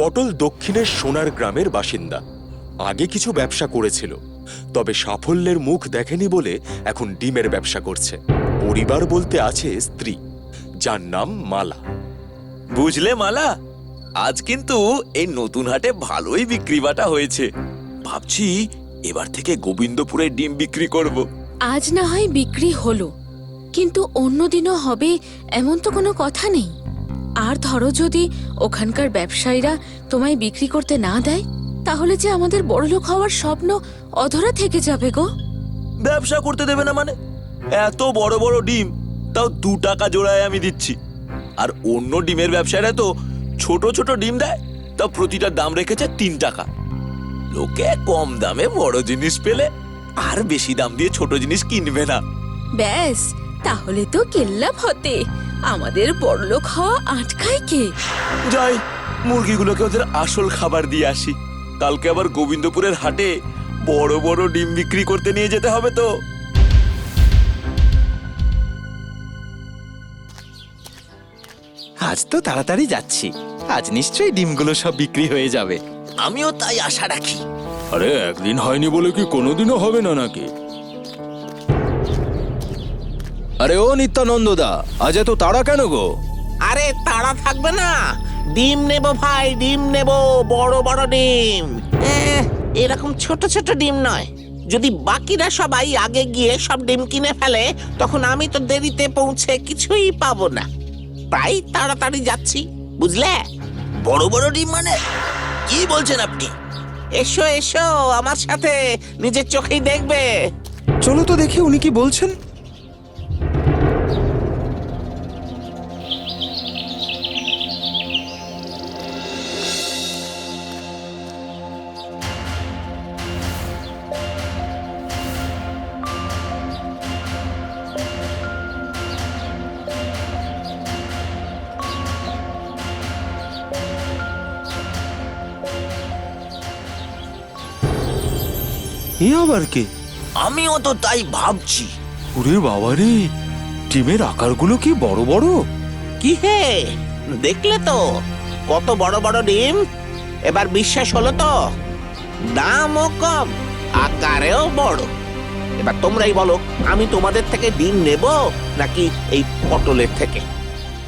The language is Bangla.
পটল দক্ষিণের সোনার গ্রামের বাসিন্দা। আগে কিছু ব্যবসা করেছিল তবে সাফল্যের মুখ দেখেনি বলে এখন ডিমের ব্যবসা করছে। পরিবার বলতে আছে স্ত্রী যার নাম মালা। বুঝলে মালা? আজ কিন্তু এই নতুন হাটে ভালোই বিক্রি বাটা হয়েছে। ভাবছি এবার থেকে গোবিন্দপুরে ডিম বিক্রি করব। আজ না হয় বিক্রি হলো কিন্তু অন্য দিনও হবে এমন তো কোনো কথা নেই। আর ধরো যদি ওখানকার ব্যবসায়ীরা তোমায় বিক্রি করতে না দেয় তাহলে যে আমাদের বড়লোক হওয়ার স্বপ্ন অধরা থেকে যাবে গো। ব্যবসা করতে দেবে না মানে? এত বড় বড় ডিম তাও দু টাকা জোড়ায় আমি দিচ্ছি। আর অন্য ডিমের ব্যবসায়ীরা তো ছোট ছোট ডিম দেয় তাও প্রতিটার দাম রেখেছে তিন টাকা। লোকে কম দামে বড় জিনিস পেলে আর বেশি দাম দিয়ে ছোট জিনিস কিনবে না। ব্যাস তাহলে তো কেল্লা ফতে আমাদের বড়লোক হওয়া আটকায় কে? যাই মুরগিগুলোকে ওদের আসল খাবার দিয়ে আসি। কালকে আবার গোবিন্দপুরের হাটে বড় বড় ডিম বিক্রি করতে নিয়ে যেতে হবে তো। আজ তো তাড়াতাড়ি যাচ্ছি। আজ নিশ্চয়ই ডিমগুলো সব বিক্রি হয়ে যাবে। আমিও তাই আশা রাখি। আরে একদিন হয়নি বলে কি কোনোদিনও হবে না নাকি? আরে ও নিত্যানন্দদা আজ এত তাড়া কেন গো? আরে তাড়া থাকবে না। ডিম নেব ভাই ডিম নেব বড় বড় ডিম। এরকম ছোট ছোট ডিম নয়। যদি বাকিরা সবাই আগে গিয়ে সব ডিম কিনে ফেলে তখন আমি তো দেরিতে পৌঁছে কিছুই পাবো না। তাই তাড়াতাড়ি যাচ্ছি বুঝলে? বড় বড় ডিম মানে? কি বলছেন আপনি? এসো এসো আমার সাথে নিজের চোখেই দেখবে। চলো তো দেখি উনি কি বলছেন। এ আবার কে? আমিও তো তাই ভাবছি। ওরে বাবা রে ডিমের আকারগুলো কি বড় বড়? কি হে? দেখলে তো কত বড় বড় ডিম। এবার বিশ্বাস হলো তো দামও কম আকারেও বড়। এবার তোমরাই বলো আমি তোমাদের থেকে ডিম নেব নাকি এই পটলের থেকে?